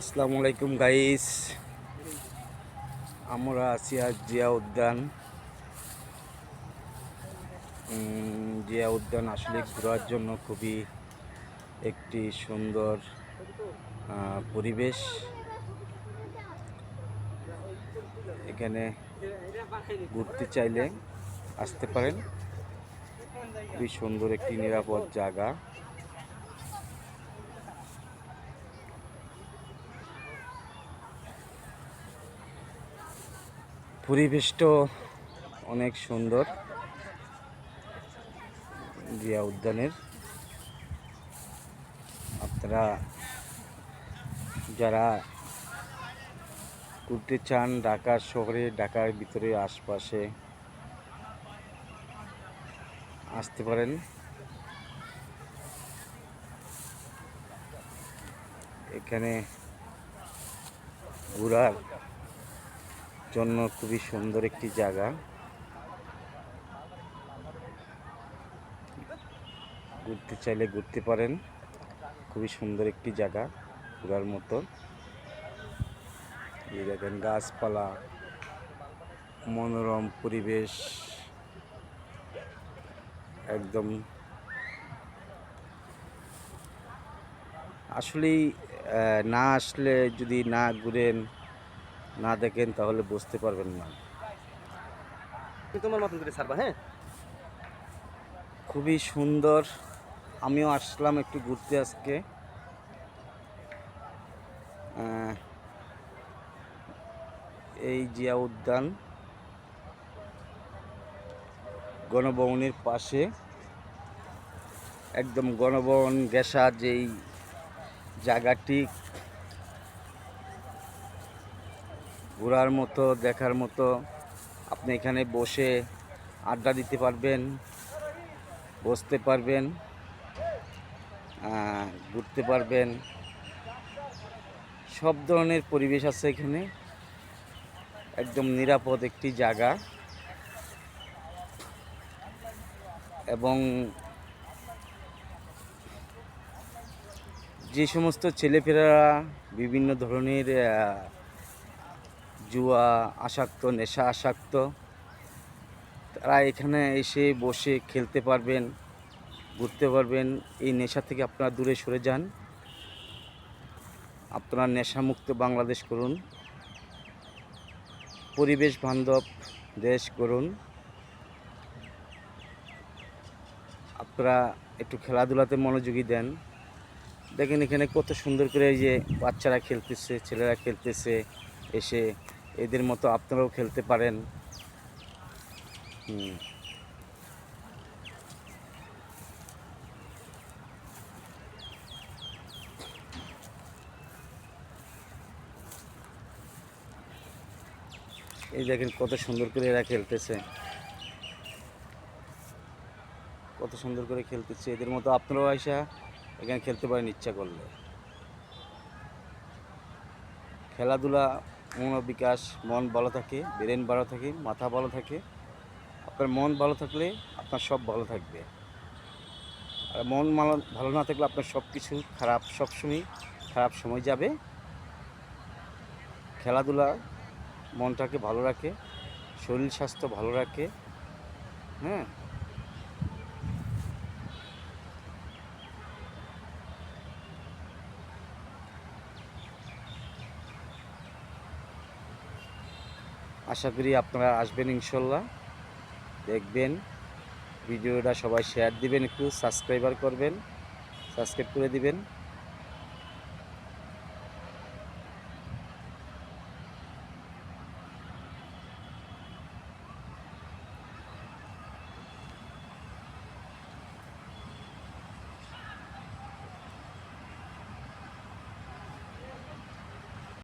আসসালামু আলাইকুম গাইস আমরা আছি আজ জিয়া উদ্যান। জিয়া উদ্যান আসলে ঘোরার জন্য খুবই একটি সুন্দর পরিবেশ। এখানে ঘুরতে চাইলে আসতে পারেন। খুবই সুন্দর একটি নিরাপদ জায়গা। পরিবেশটাও অনেক সুন্দর। জিয়া উদ্যানের। আপনারা যারা ঘুরতে চান ঢাকা শহরে, ঢাকার ভিতরে, আশপাশে, আসতে পারেন। এখানে ঘোরার জন্য খুবই সুন্দর একটি জায়গা। ঘুরতে চাইলে ঘুরতে পারেন। খুবই সুন্দর একটি জায়গা ঘোরার মতো। এই দেখেন গাছপালা, মনোরম পরিবেশ, একদম। আসলেই না আসলে যদি না ঘুরেন না দেখেন তাহলে বুঝতে পারবেন না। তোমার মতন করে ছাড়বা হ্যাঁ? খুবই সুন্দর। আমিও আসলাম একটু ঘুরতে আজকে। এই জিয়া উদ্যান গণভবনের পাশে। একদম গণভবন গেসা যেই জায়গাটি ঘোরার মতো, দেখার মতো আপনি এখানে বসে আড্ডা দিতে পারবেন, বসতে পারবেন ঘুরতে পারবেন। সব ধরনের পরিবেশ আছে এখানে। একদম নিরাপদ একটি জায়গা। এবং যে সমস্ত ছেলেপেলেরা বিভিন্ন ধরনের জুয়া, আসক্ত নেশা আসক্ত তারা এখানে এসে বসে খেলতে পারবেন, ঘুরতে পারবেন। এই নেশা থেকে আপনারা দূরে সরে যান। আপনারা নেশামুক্ত বাংলাদেশ করুন। পরিবেশ বান্ধব দেশ করুন। আপনারা একটু খেলাধুলাতে মনোযোগী দেন। দেখেন এখানে কত সুন্দর করে এই যে বাচ্চারা খেলতেছে, ছেলেরা খেলতেছে, এসে এদের মতো আপনারাও খেলতে পারেন। এই দেখেন কত সুন্দর করে এরা খেলতেছে। কত সুন্দর করে খেলতেছে। এদের মতো আপনারাও আইসা এখানে খেলতে পারেন ইচ্ছা করলে। খেলাধুলা মনোবিকাশ মন ভালো থাকে ব্রেন ভালো থাকে, মাথা ভালো থাকে। আপনার মন ভালো থাকলে আপনার সব ভালো থাকবে। আর মন ভালো না থাকলে আপনার সব কিছু খারাপ সবসময় খারাপ সময় যাবে। খেলাধুলা মনটাকে ভালো রাখে, শরীর স্বাস্থ্য ভালো রাখে হ্যাঁ? আশা করি আপনারা আসবেন ইনশাল্লাহ। দেখবেন, ভিডিওটা সবাই শেয়ার দিবেন, একটু সাবস্ক্রাইবার করবেন সাবস্ক্রাইব করে দিবেন।